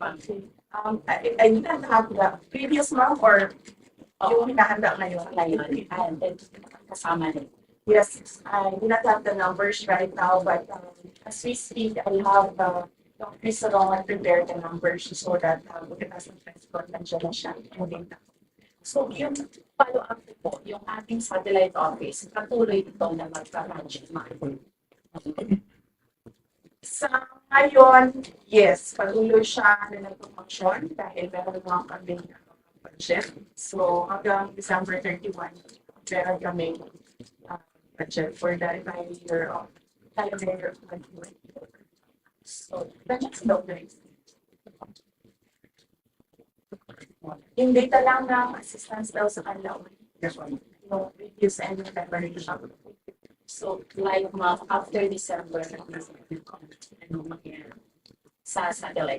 ma'am. Um, I, I didn't have the previous month or yung hinahanda ngayon. Ngayon, and then kasama rin. Yes, I do not have the numbers right now, but um, as we speak, I have uh, Dr. Salonga prepare the numbers so that uh, we can ask the transport na siya. Moving na. So yung follow-up po, yung ating satellite office, patuloy ito na magpa-manage ma'am. Sa ngayon, yes, patuloy siya na nagpupunksyon dahil meron mga kami budget. So hanggang December 31, meron kami uh, budget for the entire year of calendar year of 2024. So that's the place. Yung data lang ng assistance daw sa kanila, no reviews and preparation. So like ma'am, after December, ano sa satellite